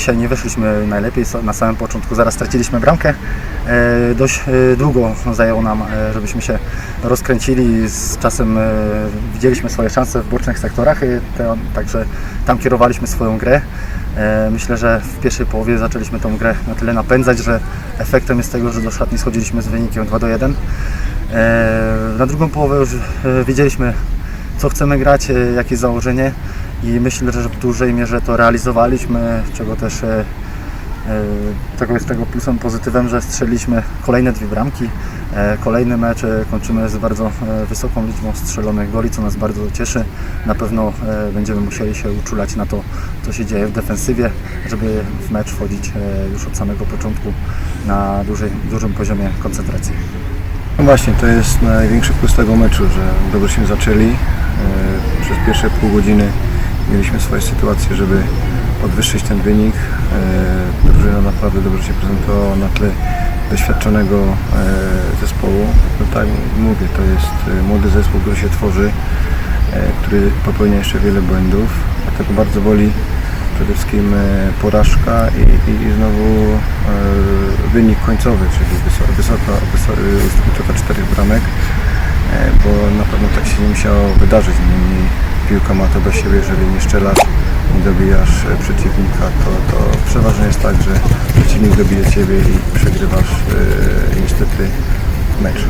dzisiaj nie wyszliśmy najlepiej. Na samym początku zaraz straciliśmy bramkę. E, Dość e, długo zajęło nam, e, żebyśmy się rozkręcili. Z czasem widzieliśmy swoje szanse w bocznych sektorach, także tam kierowaliśmy swoją grę. Myślę, że w pierwszej połowie zaczęliśmy tą grę na tyle napędzać, że efektem jest tego, że do szatni schodziliśmy z wynikiem 2 do 1. E, Na drugą połowę już wiedzieliśmy, co chcemy grać, e, jakie założenie i myślę, że w dużej mierze to realizowaliśmy, czego też e, e, tego jest tego plusem, pozytywem, że strzeliliśmy kolejne dwie bramki. Kolejny mecz kończymy z bardzo wysoką liczbą strzelonych goli, co nas bardzo cieszy. Na pewno będziemy musieli się uczulać na to, co się dzieje w defensywie, żeby w mecz wchodzić już od samego początku na dużej, dużym poziomie koncentracji. No właśnie, to jest największy plus tego meczu, że dobreśmy zaczęli. E, Przez pierwsze pół godziny mieliśmy swoje sytuacje, żeby podwyższyć ten wynik. E, Drużyna naprawdę dobrze się prezentowała na tle doświadczonego e, zespołu. No tak mówię, to jest młody zespół, który się tworzy, który popełnia jeszcze wiele błędów. Dlatego bardzo boli przede wszystkim e, porażka i, i, i znowu e, wynik końcowy, czyli wysoka, wysoka, wysoka, czterech bramek, e, bo na pewno tak się nie musiało wydarzyć. Niemniej piłka ma to do siebie, jeżeli nie strzelasz, nie dobijasz przeciwnika, to, to przeważnie jest tak, że przeciwnik dobije Ciebie i przegrywasz niestety mecz.